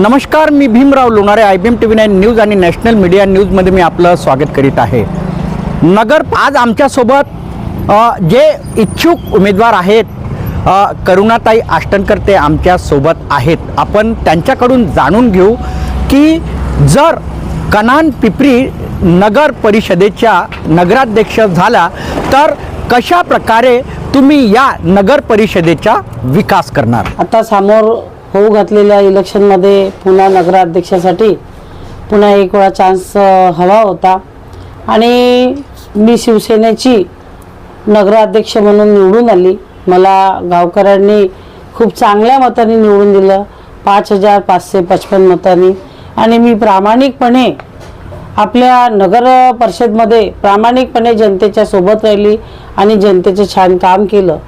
नमस्कार मी Bhimrao Lonare I B M T V nine news आणि national media न्यूजमध्ये मी आपलं स्वागत करीत आहे. नगर आज आमच्यासोबत जे इच्छुक उमेदवार आहेत करुणाताई आष्टणकर ते आमच्यासोबत आहेत. आपण त्यांच्याकडून जाणून घेऊ की जर कनान पिपरी नगर परिषदेच्या नगराध्यक्ष झाला तर कशा प्रकारे तुम्ही या नगर परिषदेचा विकास करणार? आता समोर होऊ घातलेल्या इलेक्शनमध्ये पुन्हा नगराध्यक्षासाठी पुन्हा एक वेळा चान्स हवा होता. आणि मी शिवसेनेची नगराध्यक्ष म्हणून निवडून आली. मला गावकऱ्यांनी खूप चांगल्या मताने निवडून दिलं. पाच हजार पाचशे पचपन्न मतांनी. आणि मी प्रामाणिकपणे आपल्या नगर परिषदमध्ये प्रामाणिकपणे जनतेच्या सोबत राहिली आणि जनतेचं छान काम केलं.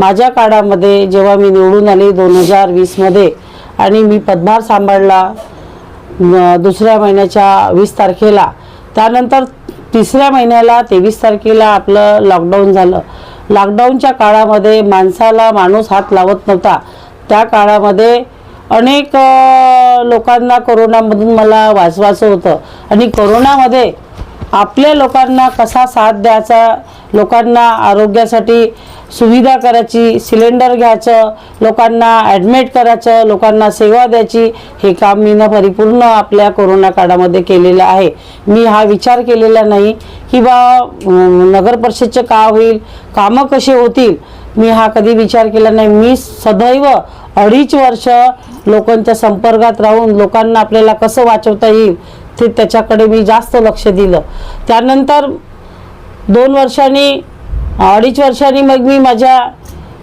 माझ्या काळामध्ये जेव्हा मी निवडून आली दोन हजार वीसमध्ये आणि मी पदभार सांभाळला दुसऱ्या महिन्याच्या वीस तारखेला त्यानंतर तिसऱ्या महिन्याला तेवीस तारखेला आपलं लॉकडाऊन झालं. लॉकडाऊनच्या काळामध्ये माणसाला माणूस हात लावत नव्हता. त्या काळामध्ये अनेक लोकांना कोरोनामधून मला वाचवायचं होतं. आणि कोरोनामध्ये आपल्या लोकांना कसा साथ द्यायचा लोकांना आरोग्यासाठी सुविधा करायची सिलेंडर घ्यायचं लोकांना ॲडमिट करायचं लोकांना सेवा द्यायची हे काम मी परिपूर्ण आपल्या कोरोना काळामध्ये केलेलं आहे. मी हा विचार केलेला नाही की बा नगर परिषदचं का होईल कामं कसे होतील मी हा कधी विचार केला नाही. मी सदैव अडीच वर्ष लोकांच्या संपर्कात राहून लोकांना आपल्याला कसं वाचवता येईल ते त्याच्याकडे मी जास्त लक्ष दिलं. त्यानंतर दोन वर्षांनी अडीच वर्षांनी मग मी माझ्या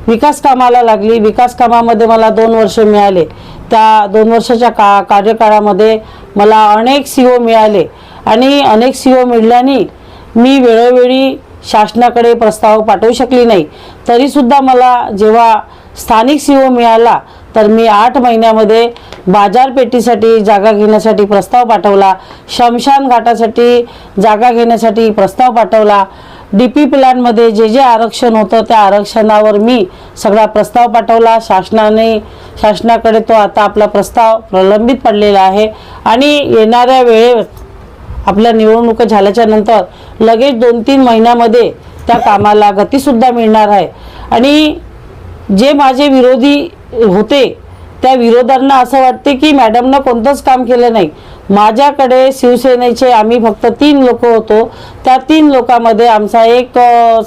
विकास कामाला लागली. विकास कामामध्ये मला दोन वर्ष मिळाले. त्या दोन वर्षाच्या का कार्यकाळामध्ये मला अनेक सी ओ मिळाले आणि अनेक सी ओ मिळाल्याने मी वेळोवेळी शासनाकडे प्रस्ताव पाठवू शकली नाही. तरीसुद्धा मला जेव्हा स्थानिक सी ओ मिळाला तर मी आठ महिन्यामध्ये बाजारपेठीसाठी जागा घेण्यासाठी प्रस्ताव पाठवला शमशान घाटासाठी जागा घेण्यासाठी प्रस्ताव पाठवला. डी पी प्लॅनमध्ये जे जे आरक्षण होतं त्या आरक्षणावर मी सगळा प्रस्ताव पाठवला. शासनाने शासनाकडे तो आता आपला प्रस्ताव प्रलंबित पडलेला आहे. आणि येणाऱ्या वेळेत आपल्या निवडणुका झाल्याच्यानंतर लगेच दोन तीन महिन्यामध्ये त्या कामाला गतीसुद्धा मिळणार आहे. आणि जे माझे विरोधी होते त्या विरोधांना असं वाटते की मॅडमनं कोणतंच काम केलं नाही. माझ्याकडे शिवसेनेचे आम्ही फक्त तीन लोक होतो. त्या तीन लोकांमध्ये आमचा एक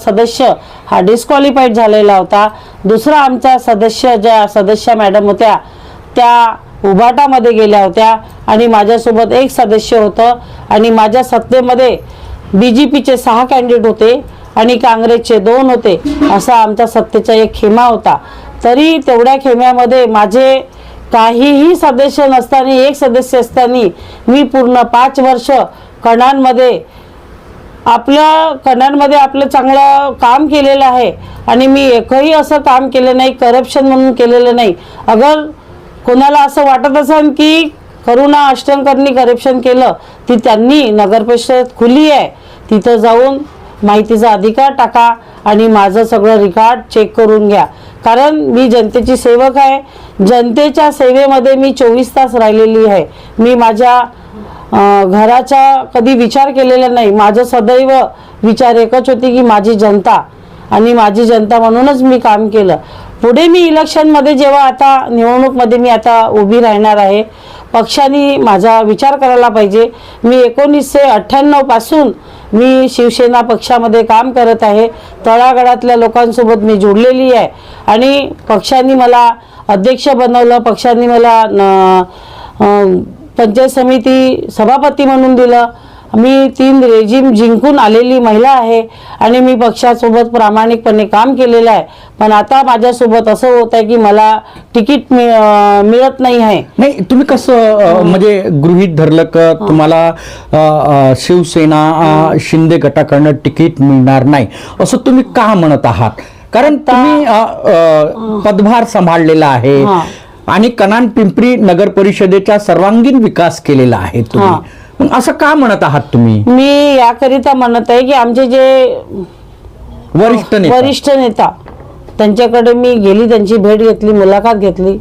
सदस्य हा डिस्क्वालिफाईड झालेला होता. दुसरा आमचा सदस्य ज्या सदस्य मॅडम होत्या त्या उभाटामध्ये गेल्या होत्या आणि माझ्यासोबत एक सदस्य होतं आणि माझ्या सत्तेमध्ये बी जे पीचे सहा कॅन्डिडेट होते आणि काँग्रेसचे दोन होते. असा आमच्या सत्तेचा एक खेमा होता. तरी तेवढ्या खेम्यामध्ये माझे काहीही सदस्य नसताना एक सदस्य असताना मी पूर्ण पाच वर्ष कणांमध्ये आपल्या कणांमध्ये आपलं चांगलं काम केलेलं आहे आणि मी एकही असं काम केलं नाही करप्शन म्हणून केलेलं नाही. अगर कोणाला असं वाटत असेल की करुणा अष्टंकरनी करप्शन केलं ती त्यांनी नगरपरिषद खुली आहे. तिथं जाऊन माहितीचा अधिकार टाका. आणि माझं सगळं रिकॉर्ड चेक करून घ्या. कारण मी जनतेची सेवक आहे. जनतेच्या सेवेमध्ये मी चोवीस तास राहिलेली आहे. मी माझ्या घराचा कधी विचार केलेला नाही. माझं सदैव विचार एकच होती की माझी जनता आणि माझी जनता म्हणूनच मी काम केलं. पुढे मी इलेक्शनमध्ये जेव्हा आता निवडणूकमध्ये मी आता उभी राहणार आहे पक्षाने माझा विचार करायला पाहिजे. मी एकोणीसशे अठ्ठ्याण्णवपासून मी शिवसेना पक्षामध्ये काम करत आहे. तळागाळातल्या लोकांसोबत मी जोडलेली आहे. आणि पक्षाने मला अध्यक्ष बनवलं पक्षाने मला पंचायत समिती सभापती म्हणून दिलं. मी तीन रेजिम जिंकून आलेली महिला आहे आणि मी पक्षासोबत प्रामाणिकपणे काम केलेलं आहे. पण आता माझ्यासोबत असं होत आहे की मला तिकीट मिळत नाही आहे. नाही तुम्ही कसं म्हणजे गृहित धरलं का तुम्हाला शिवसेना शिंदे गटाकडनं तिकीट मिळणार नाही? असं तुम्ही का म्हणत आहात? कारण तुम्ही पदभार सांभाळलेला आहे. आणि कनान पिंपरी नगर परिषदेचा सर्वांगीण विकास केलेला आहे तुम्ही. मग असं का म्हणत आहात तुम्ही? मी याकरिता म्हणत आहे की आमचे जे वरिष्ठ नेता. वरिष्ठ नेता त्यांच्याकडे मी गेली त्यांची भेट घेतली मुलाखत घेतली.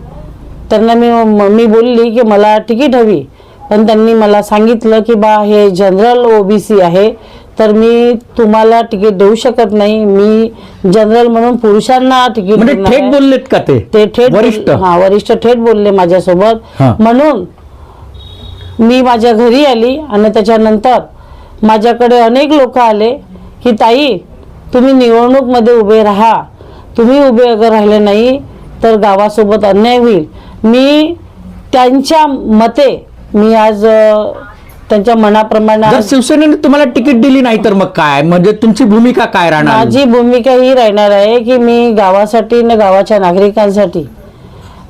त्यांना मी म- बोलली की मला तिकीट हवी. पण त्यांनी मला सांगितलं की बा हे जनरल ओबीसी आहे तर मी तुम्हाला तिकीट देऊ शकत नाही. मी जनरल म्हणून पुरुषांना तिकीट म्हणजे देणार थेट आहे. बोललेत का ते? ते थेट वरिष्ठ? हा वरिष्ठ थेट बोलले माझ्यासोबत. हा. म्हणून मी माझ्या घरी आली आणि त्याच्यानंतर माझ्याकडे अनेक लोक आले की ताई तुम्ही निवडणूकमध्ये उभे राहा. तुम्ही उभे अगर राहिले नाही तर गावासोबत अन्याय होईल. मी त्यांच्या मते मी आज त्यांच्या मनाप्रमाणे जर शिवसेनेने तुम्हाला तिकीट दिली नाही तर मग काय? म्हणजे तुमची भूमिका काय राहणार? माझी भूमिका ही राहणार आहे की मी गावासाठी न गावाच्या नागरिकांसाठी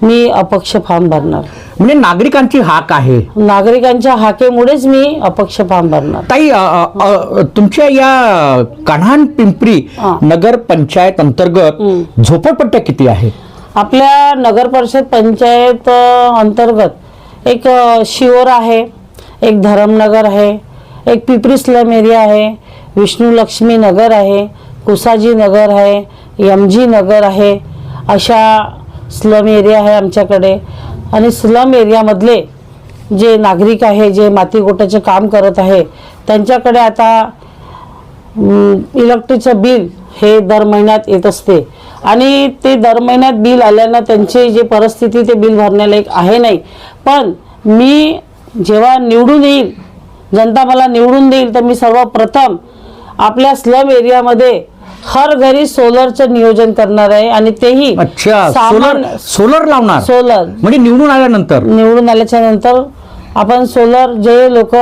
मी अपक्ष फॉर्म भरणार. म्हणजे नागरिकांची हाक आहे नागरिकांच्या हाकेमुळेच मी अपक्ष फॉर्म भरणार ताई अ, अ, अ, तुमच्या या कन्हान पिंपरी हा. नगर पंचायत अंतर्गत. झोपडपट्ट्या किती आहेत आपल्या नगर परिषद पंचायत अ, अंतर्गत एक अ, शिवोर आहे एक धरमनगर आहे एक पिपरी स्लम एरिया आहे विष्णू लक्ष्मी नगर आहे कुसाजी नगर आहे यमजी नगर आहे अशा स्लम एरिया आहे आमच्याकडे आणि स्लम एरियामधले जे नागरिक आहे जे माती गोट्याचे काम करत आहे त्यांच्याकडे आता इलेक्ट्रिकचं बिल हे दर महिन्यात येत असते. आणि ते दर महिन्यात बिल आल्यानं त्यांची जी परिस्थिती ते बिल भरण्यालायक आहे नाही. पण मी जेव्हा निवडून येईल जनता मला निवडून देईल तर मी सर्वप्रथम आपल्या स्लम एरियामध्ये हर घरी सोलरचं नियोजन करणार आहे आणि तेही अच्छा सोलर सोलर लावणार? सोलर. म्हणजे निवडून आल्यानंतर? निवडून आल्याच्यानंतर आपण सोलर जे लोक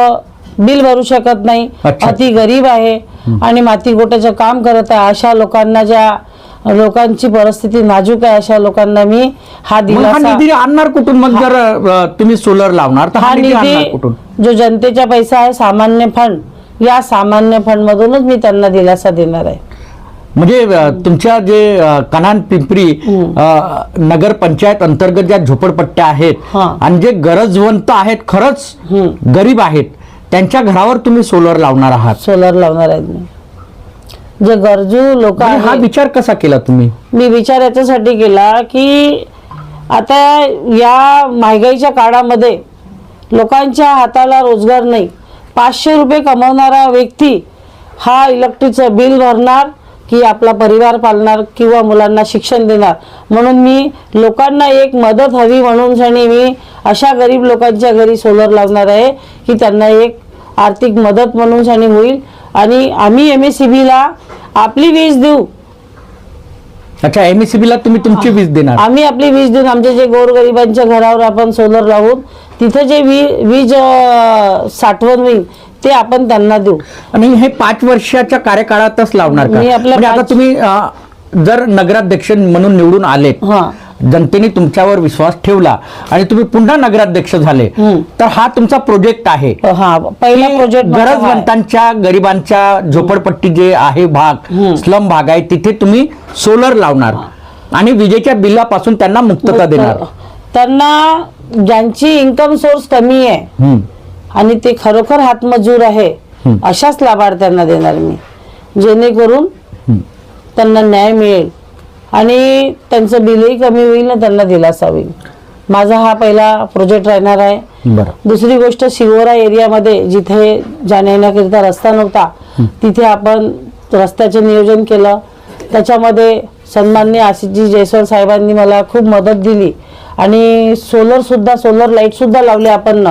बिल भरू शकत नाही अच्छा. अति गरीब आहे आणि माती गोट्याचं काम करत आहे अशा लोकांना ज्या लोकांची परिस्थिती नाजूक आहे अशा लोकांना मी हा मग हा दिलासा निधी आणणार कुठून? मग जर अ, तुम्ही सोलर लावणार तर हा निधी आणणार निधी कुठून? जो जनतेचा पैसा आहे सामान्य फंड या सामान्य फंड मधूनच मी त्यांना दिलासा देणार आहे. म्हणजे तुमच्या जे कनान पिंपरी अ, नगर पंचायत अंतर्गत ज्या झोपडपट्ट्या आहेत हा. आणि जे गरजवंत आहेत खरंच. गरीब आहेत त्यांच्या घरावर तुम्ही सोलर लावणार आहात. सोलर लावणार आहेत जे गरजू लोक हा विचार कसा केला तुम्ही? मी विचार याच्यासाठी केला की आता या महागाईच्या काळामध्ये लोकांच्या हाताला रोजगार नाही. पाचशे रुपये कमवणारा व्यक्ती हा इलेक्ट्रिकचं बिल भरणार की आपला परिवार पालणार किंवा मुलांना शिक्षण देणार. म्हणून मी लोकांना एक मदत हवी म्हणून साठी मी अशा गरीब लोकांच्या घरी सोलर लावणार आहे की त्यांना एक आर्थिक मदत म्हणून साठी होईल. आणि आम्ही एम एस सी बीला आपली वीज देऊ. अच्छा एमएससीबी ला तुम्ही तुमची वीज देणार. आम्ही आपली वीज देऊन आमच्या जे गोरगरिबांच्या घरावर आपण सोलर लावून तिथे जे वी वीज अं, साठवण होईल ते आपण त्यांना देऊ. आणि हे पाच वर्षाच्या कार्यकाळातच लावणार का? मी आपल्या म्हणजे आता पाच- तुम्ही अ, जर नगराध्यक्ष म्हणून निवडून आलेत हा. जनतेने तुमच्यावर विश्वास ठेवला आणि तुम्ही पुन्हा नगराध्यक्ष झाले. तर हा तुमचा प्रोजेक्ट आहे हा पहिला प्रोजेक्ट गरजवंतांच्या गरिबांच्या झोपडपट्टी जे आहे भाग स्लम भाग आहे तिथे तुम्ही सोलर लावणार आणि विजेच्या बिलापासून त्यांना मुक्तता देणार त्यांना ज्यांची इन्कम सोर्स कमी आहे. आणि ते खरोखर हातमजूर आहे. अशाच लाभार्थ्यांना देणार मी जेणेकरून. त्यांना न्याय मिळेल आणि त्यांचं बिलही कमी होईल ना त्यांना दिलासा होईल. माझा हा पहिला प्रोजेक्ट राहणार आहे. दुसरी गोष्ट शिवोरा एरियामध्ये जिथे जाण्या येण्याकरिता रस्ता नव्हता तिथे आपण रस्त्याचे नियोजन केलं. त्याच्यामध्ये सन्माननीय आशिषजी जयस्वाल साहेबांनी मला खूप मदत दिली. आणि सोलर सुद्धा सोलर लाइट सुद्धा लावले आपण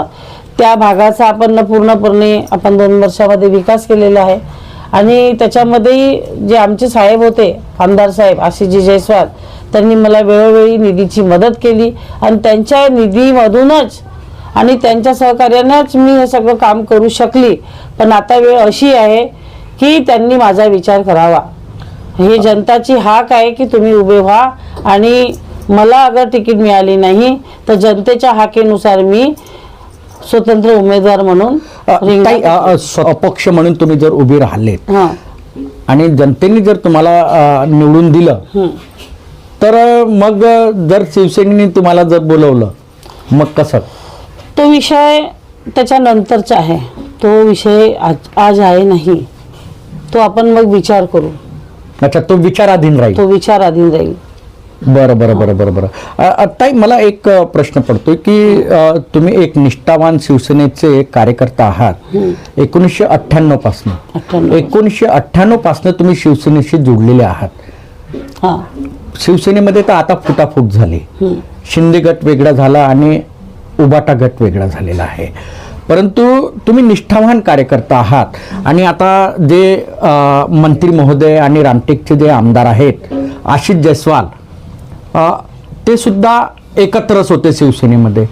त्या भागाचा आपण पूर्णपणे आपण दोन वर्षामध्ये विकास केलेला आहे. आणि त्याच्यामध्येही जे आमचे साहेब होते आमदार साहेब आशिषजी जयस्वाल त्यांनी मला वेळोवेळी निधीची मदत केली आणि त्यांच्या निधीमधूनच आणि त्यांच्या सहकार्यानेच मी हे सगळं काम करू शकली. पण आता वेळ अशी आहे की त्यांनी माझा विचार करावा. हे जनताची हाक आहे की तुम्ही उभे व्हा आणि मला अगर तिकीट मिळाली नाही तर जनतेच्या हाकेनुसार मी स्वतंत्र उमेदवार म्हणून ताई, स्व- अपक्ष म्हणून तुम्ही जर उभे राहिलेत आणि जनतेने जर तुम्हाला निवडून दिलं. तर मग जर शिवसेनेने तुम्हाला जर बोलवलं मग कसं? तो विषय त्याच्यानंतरचा आहे. तो विषय आज आज आहे नाही. तो आपण मग विचार करू. अच्छा तो विचाराधीन राहील. तो विचाराधीन राहील. बरं बरं बरं बरं बरं. ताई मला एक प्रश्न पडतोय की तुम्ही एक निष्ठावान शिवसेनेचे कार्यकर्ता आहात. एकोणीसशे अठ्ठ्याण्णवपासून. एकोणीसशे अठ्ठ्याण्णवपासून तुम्ही शिवसेनेशी जोडलेले आहात. हा. शिवसेनेमध्ये तर आता फुटाफूट झाली. शिंदे गट वेगळा झाला आणि उबाटा गट वेगळा झालेला आहे. परंतु तुम्ही निष्ठावान कार्यकर्ता आहात. आणि आता जे मंत्री महोदय आणि रामटेकचे जे आमदार आहेत आशिष जयस्वाल ते सुद्धा एकत्रच होते शिवसेनेमध्ये.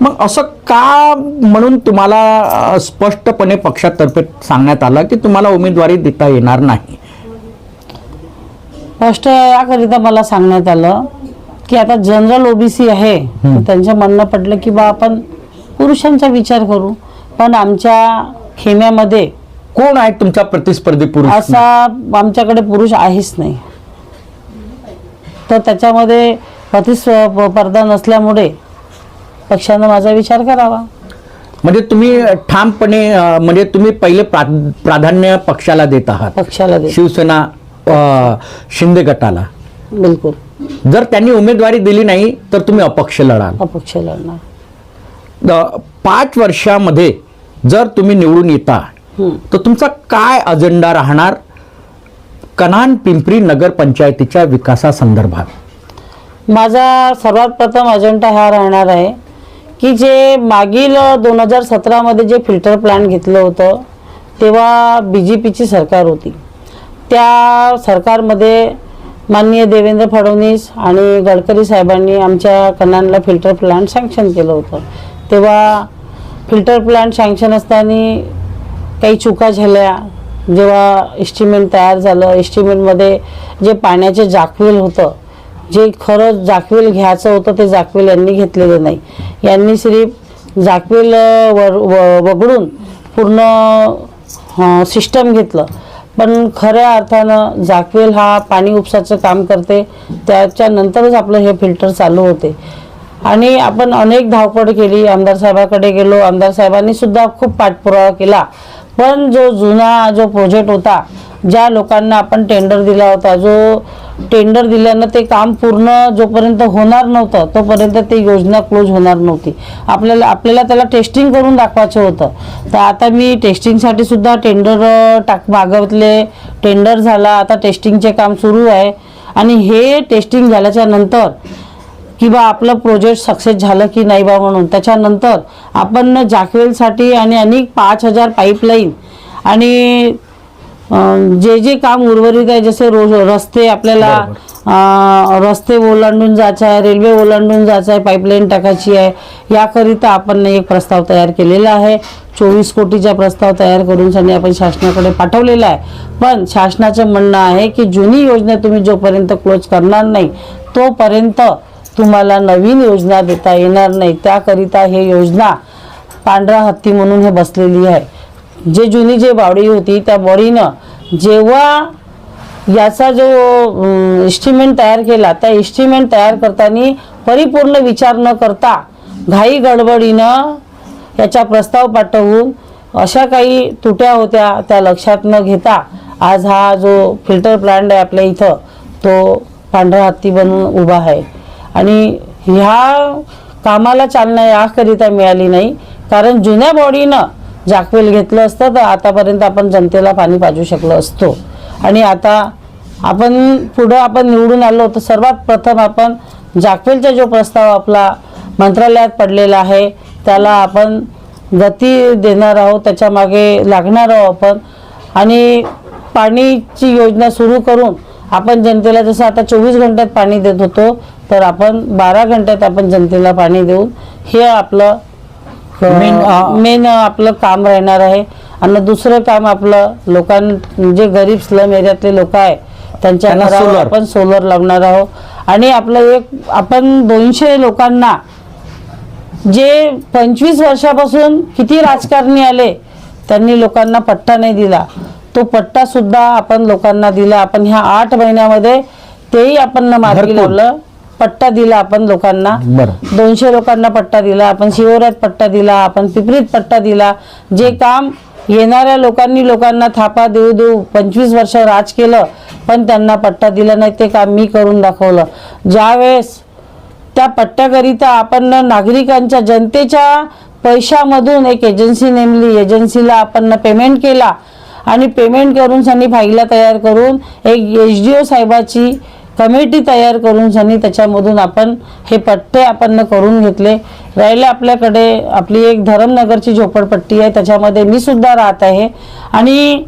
मग असं का म्हणून तुम्हाला स्पष्टपणे पक्षातर्फे सांगण्यात आलं की तुम्हाला उमेदवारी देता येणार नाही? फर्स्ट याकरिता मला सांगण्यात आलं की आता जनरल ओबीसी आहे तर त्यांचं म्हणणं पडलं की बा आपण पुरुषांचा विचार करू. पण आमच्या खेम्यामध्ये कोण आहे तुमचा प्रतिस्पर्धी पुरुष? असा आमच्याकडे पुरुष आहेच नाही. तर त्याच्यामध्ये प्रतिस्पर्धा नसल्यामुळे पक्षानं माझा विचार करावा. म्हणजे तुम्ही ठामपणे म्हणजे तुम्ही पहिले प्रा- प्राधान्य पक्षाला देत आहात. पक्षाला शिवसेना शिंदे गटाला. बिलकुल. जर त्यांनी उमेदवारी दिली नाही तर तुम्ही अपक्ष लढाल. अपक्ष लढणार. पाच वर्षामध्ये जर तुम्ही निवडून येता. तर तुमचा काय अजेंडा राहणार? कनान पिंपरी नगर पंचायतीच्या विकासासंदर्भात. माझा सर्वात प्रथम अजेंडा हा राहणार आहे की जे मागील दोन हजार सतरामध्ये जे फिल्टर प्लॅन घेतलं होतं तेव्हा बी जे पीची सरकार होती. त्या सरकारमध्ये माननीय देवेंद्र फडणवीस आणि गडकरी साहेबांनी आमच्या कन्नानला फिल्टर प्लांट सँक्शन केलं होतं. तेव्हा फिल्टर प्लांट सँक्शन असताना काही चुका झाल्या जेव्हा इस्टिमेंट तयार झालं इस्टिमेंटमध्ये जे पाण्याचे जाकवेल होतं जे खरं जाकवेल घ्यायचं होतं ते जाकवेल यांनी घेतलेलं नाही. यांनी सिर्फ जाकवेल वर व- वगळून पूर्ण सिस्टम घेतलं. पण खऱ्या अर्थानं जाकवेल हा पाणी उपसाचं काम करते. त्याच्यानंतरच आपलं हे फिल्टर चालू होते. आणि आपण अनेक धावपळ केली. आमदार साहेबाकडे गेलो. आमदार साहेबांनी सुद्धा खूप पाठपुरावा केला. पण जो जुना जो प्रोजेक्ट होता ज्या लोकांना आपण टेंडर दिला होता जो टेंडर दिल्यानं ते काम पूर्ण जोपर्यंत होणार नव्हतं तोपर्यंत ती योजना क्लोज होणार नव्हती. आपल्याला आपल्याला त्याला टेस्टिंग करून दाखवायचं होतं. तर आता मी टेस्टिंगसाठी सुद्धा टेंडर टाक मागवले टेंडर झाला आता टेस्टिंगचे काम सुरू आहे. आणि हे टेस्टिंग झाल्याच्यानंतर की बा आपलं प्रोजेक्ट सक्सेस झालं की नाही बा म्हणून. त्याच्यानंतर आपण जाकवेलसाठी आणि अनेक पाच हजार पाईपलाईन आणि जे जे काम उर्वरित आहे जसे रोज रस्ते आपल्याला रस्ते ओलांडून जायचं आहे रेल्वे ओलांडून जायचं आहे पाईपलाईन टाकायची आहे याकरिता आपण एक प्रस्ताव तयार केलेला आहे. चोवीस कोटीचा प्रस्ताव तयार करून सनी आपण शासनाकडे पाठवलेला आहे. पण शासनाचं म्हणणं आहे की जुनी योजना तुम्ही जोपर्यंत क्लोज करणार नाही तोपर्यंत तुम्हाला नवीन योजना देता येणार नाही. त्याकरिता हे योजना पांढरा हत्ती म्हणून हे बसलेली आहे. जे जुनी जे बावडी होती त्या बॉडीनं जेव्हा याचा जो इस्टिमेंट तयार केला त्या इस्टिमेंट तयार करताना परिपूर्ण विचार न करता घाई गडबडीनं याचा प्रस्ताव पाठवून अशा काही तुट्या होत्या त्या लक्षात न घेता आज हा जो फिल्टर प्लांट आहे आपल्या इथं तो पांढरा हत्ती बनून उभा आहे. आणि ह्या कामाला चालना याकरिता मिळाली नाही. कारण जुन्या बॉडीनं जाकवेल घेतलं असतं तर आतापर्यंत आपण जनतेला पाणी पाजू शकलो असतो. आणि आता आपण पुढं आपण निवडून आलो तर सर्वात प्रथम आपण जाकवेलचा जो प्रस्ताव आपला मंत्रालयात पडलेला आहे त्याला आपण गती देणार आहोत त्याच्यामागे लागणार आहोत आपण. आणि पाणीची योजना सुरू करून आपण जनतेला जसं आता चोवीस घंट्यात पाणी देत होतो तर आपण बारा घंट्यात आपण जनतेला पाणी देऊन हे आपलं मेन आपलं काम राहणार आहे. आणि दुसरं काम आपलं लोकां जे गरीब स्लम एरियातले लोक आहे त्यांच्या घरावर. आपण सोलर लावणार आहोत. आणि आपलं एक आपण दोनशे लोकांना जे पंचवीस वर्षापासून किती राजकारणी आले त्यांनी लोकांना पट्टा नाही दिला. तो पट्टा सुद्धा आपण लोकांना दिला. आपण ह्या आठ महिन्यामध्ये तेही आपण मार्गी भरपूर. लावलं. पट्टा दिला आपण लोकांना. दोनशे लोकांना पट्टा दिला. आपण शिवोऱ्यात पट्टा दिला. आपण पिपरीत पट्टा दिला. जे काम येणाऱ्या लोकांनी लोकांना थापा देऊ देऊ पंचवीस वर्ष राज केलं पण त्यांना पट्टा दिला नाही. ते काम मी करून दाखवलं. ज्यावेळेस त्या पट्ट्याकरिता आपण नागरिकांच्या जनतेच्या पैशामधून एक एजन्सी नेमली एजन्सीला आपण पेमेंट केला आणि पेमेंट करून त्यांनी फाईला तयार करून एक एच डी ओ साहेबाची कमिटी तयार करून त्यांनी त्याच्यामधून आपण हे पट्टे आपण करून घेतले. राहिले आपल्याकडे आपली एक धरमनगरची झोपडपट्टी आहे त्याच्यामध्ये मी सुद्धा राहत आहे. आणि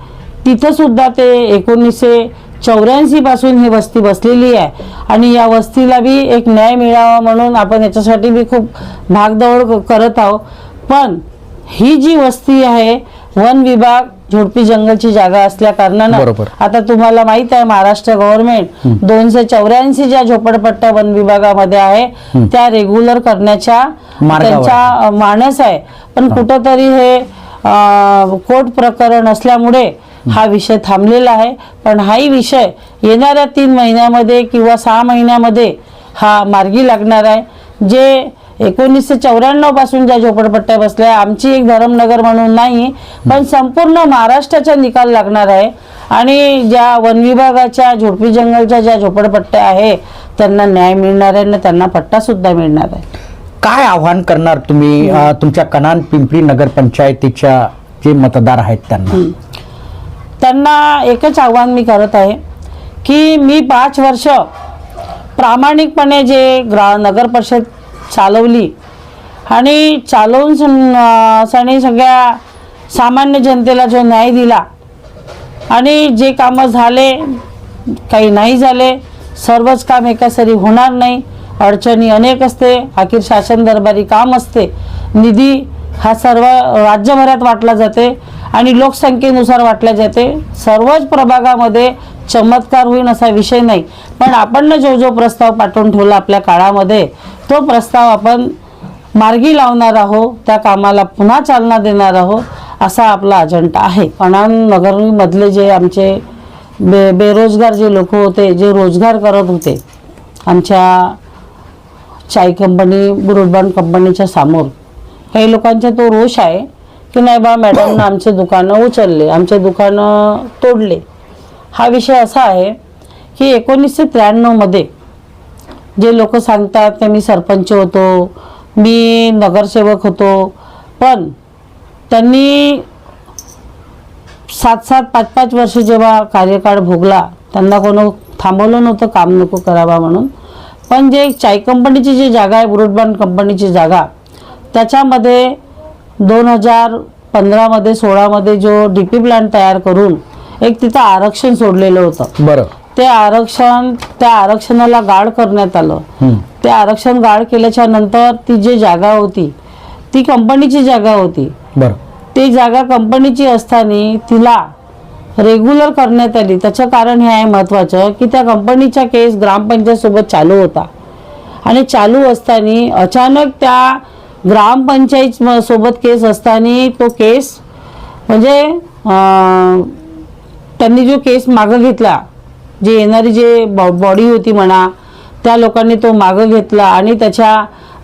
तिथंसुद्धा ते एकोणीसशे चौऱ्याऐंशीपासून ही वस्ती बसलेली आहे. आणि या वस्तीला बी एक न्याय मिळावा म्हणून आपण याच्यासाठी बी खूप भागदौड करत आहोत. पण ही जी वस्ती आहे वन विभाग झोडपी जंगलची जागा असल्या कारणानं. आता तुम्हाला माहीत आहे महाराष्ट्र गव्हर्नमेंट दोनशे चौऱ्याऐंशी ज्या झोपडपट्ट्या वन विभागामध्ये आहे त्या रेग्युलर करण्याच्या त्यांच्या मानस आहे. पण कुठंतरी हे कोर्ट प्रकरण असल्यामुळे हा विषय थांबलेला आहे. पण हाही विषय येणाऱ्या तीन महिन्यामध्ये किंवा सहा महिन्यामध्ये हा मार्गी लागणार आहे. जे एकोणीसशे चौऱ्याण्णवपासून ज्या झोपडपट्ट्या बसल्या आमची एक धरमनगर म्हणून नाही पण संपूर्ण महाराष्ट्राचा निकाल लागणार आहे. आणि ज्या वन विभागाच्या झोडपी जंगलच्या ज्या झोपडपट्ट्या आहे त्यांना न्याय मिळणार आहे आणि त्यांना पट्टा सुद्धा मिळणार आहे. काय आव्हान करणार तुम्ही तुमच्या कनान पिंपरी नगरपंचायतीच्या जे मतदार आहेत त्यांना? त्यांना एकच आव्हान मी करत आहे की मी पाच वर्ष प्रामाणिकपणे जे ग्रा नगर परिषद चालवली. आणि चालवून सन- सनी सगळ्या सामान्य जनतेला जो न्याय दिला आणि जे कामं झाले काही नाही झाले सर्वच काम एका सरी होणार नाही अडचणी अनेक असते अखेर शासन दरबारी काम असते निधी हा सर्व राज्यभरात वाटला जाते आणि लोकसंख्येनुसार वाटल्या जाते. सर्वच प्रभागामध्ये चमत्कार होईल असा विषय नाही. पण आपण जो जो प्रस्ताव पाठवून ठेवला आपल्या काळामध्ये तो प्रस्ताव आपण मार्गी लावणार आहोत त्या कामाला पुन्हा चालना देणार आहोत असा आपला अजेंडा आहे. कणान नगरमधले जे आमचे बे बेरोजगार जे लोक होते जे रोजगार करत होते आमच्या चाय कंपनी बुरुडबान कंपनीच्या समोर काही लोकांचा तो रोष आहे की नाही बा मॅडमनं आमचे दुकानं उचलले आमचे दुकानं तोडले. हा विषय असा आहे की एकोणीसशे त्र्याण्णवमध्ये जे लोक सांगतात ते मी सरपंच होतो मी नगरसेवक होतो पण त्यांनी सात सात पाच पाच वर्ष जेव्हा कार्यकाळ भोगला त्यांना कोण थांबवलं नव्हतं काम नको करावा म्हणून. पण जे चाय कंपनीची जी जागा आहे बुरुडबान कंपनीची जागा त्याच्यामध्ये दोन हजार पंधरामध्ये सोळामध्ये जो डी पी प्लॅन तयार करून एक तिथं आरक्षण सोडलेलं होतं. बरं. ते आरक्षण त्या आरक्षणाला गाड करण्यात आलं. ते आरक्षण गाड केल्याच्यानंतर ती जी जागा होती ती कंपनीची जागा होती. बरं. ती जागा कंपनीची असताना तिला रेग्युलर करण्यात आली. त्याचं कारण हे आहे महत्त्वाचं की त्या कंपनीचा केस ग्रामपंचायत सोबत चालू होता. आणि चालू असताना अचानक त्या ग्रामपंचायत सोबत केस असताना तो केस म्हणजे त्यांनी जो केस मागं घेतला जे येणारी जे बॉडी होती म्हणा त्या लोकांनी तो मागं घेतला आणि त्याच्या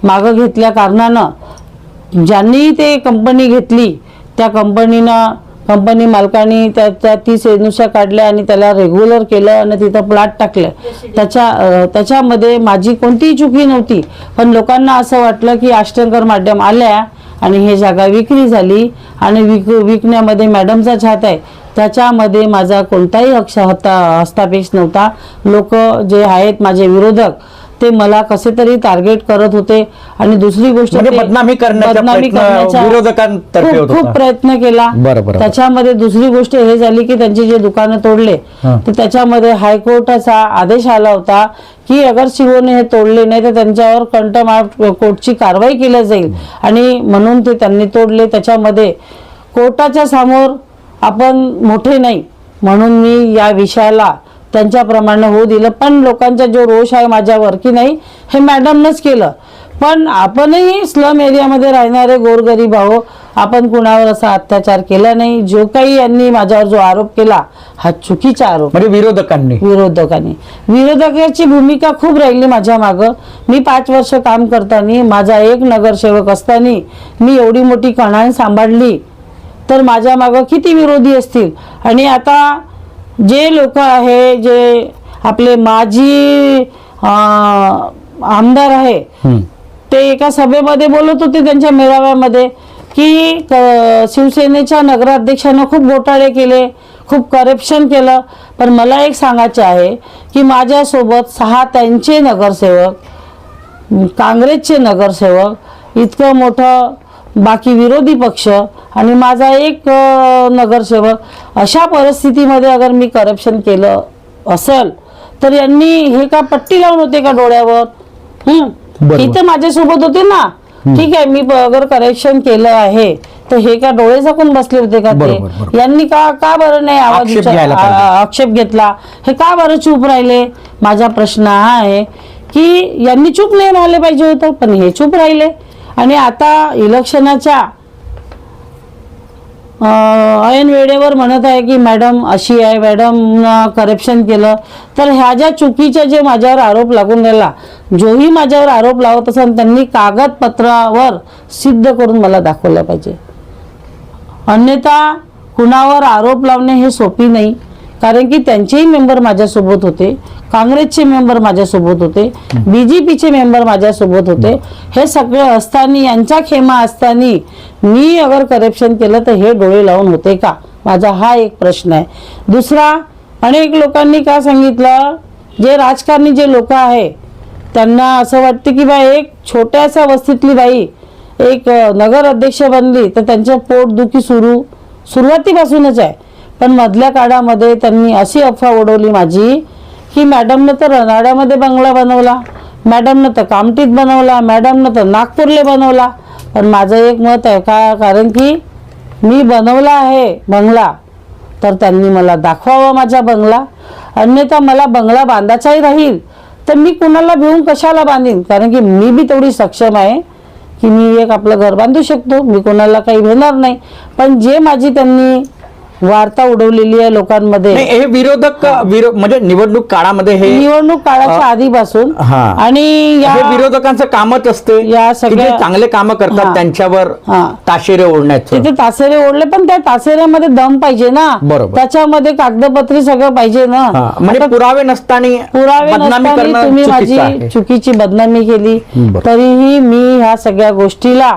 मागं घेतल्या कारणानं ज्यांनी ते कंपनी घेतली त्या कंपनीनं कंपनी मालकाने त्या त्या ती सेनुशा काढल्या आणि त्याला रेग्युलर केलं आणि तिथं प्लॉट टाकलं. त्याच्या त्याच्यामध्ये माझी कोणतीही चुकी नव्हती पण लोकांना असं वाटलं की अष्टंकर माध्यम आल्या आणि हे जागा विक्री झाली आणि विक विकण्यामध्ये मॅडमचाच हात आहे. त्याच्यामध्ये माझा कोणताही हक्ष हत्ता हस्तापेक्ष नव्हता लोक जे आहेत माझे विरोधक ते मला कसे तरी टार्गेट करत होते आणि दुसरी गोष्ट म्हणजे बदनामी करण्याचा खूप होत होता. प्रयत्न केला. त्याच्यामध्ये दुसरी गोष्ट हे झाली की त्यांची जे दुकानं तोडले. तर त्याच्यामध्ये हायकोर्टाचा आदेश आला होता की अगर शिवोने हे तोडले नाही तर त्यांच्यावर कंटमार्ट कोर्टची कारवाई केली जाईल आणि म्हणून ते त्यांनी तोडले त्याच्यामध्ये कोर्टाच्या समोर आपण मोठे नाही. म्हणून मी या विषयाला त्यांच्याप्रमाणे होऊ दिलं. पण लोकांचा जो रोष आहे माझ्यावर की नाही हे मॅडमनंच केलं. पण आपणही स्लम एरियामध्ये राहणारे गोरगरीब आहो आपण कुणावर असा अत्याचार केला नाही. जो काही यांनी माझ्यावर जो आरोप केला हा चुकीचा आरोप. म्हणजे विरोधकांनी. विरोधकांनी. विरोधकाची भूमिका खूप राहिली माझ्या मागं. मी पाच वर्ष काम करताना माझा एक नगरसेवक असताना मी एवढी मोठी कणान सांभाळली. तर माझ्या मागं किती विरोधी असतील आणि आता जे लोक आहे जे आपले माजी आमदार आहे. ते एका सभेमध्ये बोलत होते त्यांच्या मेळाव्यामध्ये की क- शिवसेनेच्या नगराध्यक्षानं खूप घोटाळे केले खूप करप्शन केलं पण मला एक सांगायचं आहे की माझ्यासोबत सहा त्यांचे नगरसेवक काँग्रेसचे नगरसेवक इतकं मोठं बाकी विरोधी पक्ष आणि माझा एक नगरसेवक अशा परिस्थितीमध्ये अगर मी करप्शन केलं असेल तर यांनी हे का पट्टी लावून होते का डोळ्यावर? हं? इथं माझ्यासोबत होते ना. ठीक आहे मी अगर करेक्शन केलं आहे तर हे का डोळे झाकून बसले होते का ते. यांनी का का बरं नाही आवाज आक्षेप घेतला? हे का बरं चूप राहिले? माझा प्रश्न हा आहे की यांनी चूप नाही राहिले पाहिजे होतं पण हे चूप राहिले. आणि आता इलेक्शनाच्या ऐन वेळेवर म्हणत आहे की मॅडम अशी आहे मॅडम करप्शन केलं. तर ह्या ज्या चुकीच्या जे माझ्यावर आरोप लागून राहिला जोही माझ्यावर आरोप लावत असेल त्यांनी कागदपत्रावर सिद्ध करून मला दाखवलं पाहिजे. अन्यथा कुणावर आरोप लावणे हे सोपी नाही. कारण की त्यांचेही मेंबर माझ्यासोबत होते काँग्रेसचे मेंबर माझ्यासोबत होते बीजेपीचे मेंबर माझ्यासोबत होते. हे सगळं असताना यांचा खेमा असताना मी अगर करप्शन केलं तर हे डोळे लावून होते का? माझा हा एक प्रश्न आहे. दुसरा अनेक लोकांनी का सांगितलं? जे राजकारणी जे लोक आहे त्यांना असं वाटतं की बा एक छोट्याशा वस्तीतली बाई एक नगर अध्यक्ष बनली तर त्यांचं पोटदुखी सुरू सुरुवातीपासूनच आहे. पण मधल्या काळामध्ये त्यांनी अशी अफवा उडवली माझी की मॅडमनं तर रनाड्यामध्ये बंगला बनवला मॅडमनं तर कामटीत बनवला मॅडमनं तर नागपूरले बनवला. पण माझं एक मत आहे का? कारण की मी बनवला आहे बंगला तर त्यांनी मला दाखवावा माझा बंगला. अन्यथा मला बंगला बांधायचाही राहील तर मी कुणाला भिवून कशाला बांधीन? कारण की मी बी तेवढी सक्षम आहे की मी एक आपलं घर बांधू शकतो. मी कोणाला काही भेणार नाही. पण जे माझी त्यांनी वार्ता उडवलेली आहे लोकांमध्ये हे विरोधक विरो म्हणजे निवडणूक काळामध्ये हे निवडणूक काळाच्या आधीपासून. आणि या विरोधकांचं कामच असते या जे चांगले काम करतात. त्यांच्यावर. ताशेरे ओढण्याचं तिथे तासेरे ओढले पण त्या तासेऱ्यामध्ये दम पाहिजे ना बरोबर. त्याच्यामध्ये कागदपत्री सगळं पाहिजे ना म्हणजे पुरावे नसताना पुरावे तुम्ही चुकीचं माझी. चुकीची बदनामी केली. तरीही मी ह्या सगळ्या गोष्टीला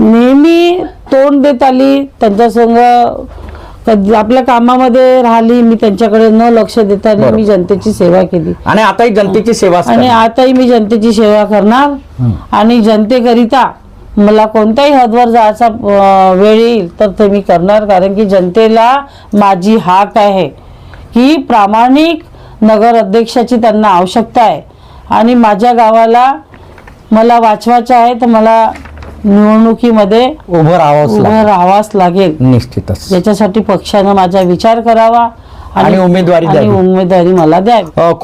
नेहमी तोंड देत आली त्यांच्या संग कधी आपल्या कामामध्ये राहिली मी त्यांच्याकडे न लक्ष देता. मी जनतेची सेवा केली. आणि आताही जनतेची सेवा आणि आताही मी जनतेची सेवा करणार. आणि जनतेकरिता मला कोणत्याही हदवर जायचा वेळ येईल तर ते मी करणार. कारण की जनतेला माझी हाक आहे की प्रामाणिक नगर अध्यक्षाची त्यांना आवश्यकता आहे. आणि माझ्या गावाला मला वाचवायचं आहे तर मला निवडणुकीमध्ये उभं राहावंच उभं लागेल. राहावाच लागेल निश्चितच याच्यासाठी पक्षानं माझा विचार करावा आणि उमेदवारी आणि द्यावी. उमेदवारी मला द्यावी अ, खूप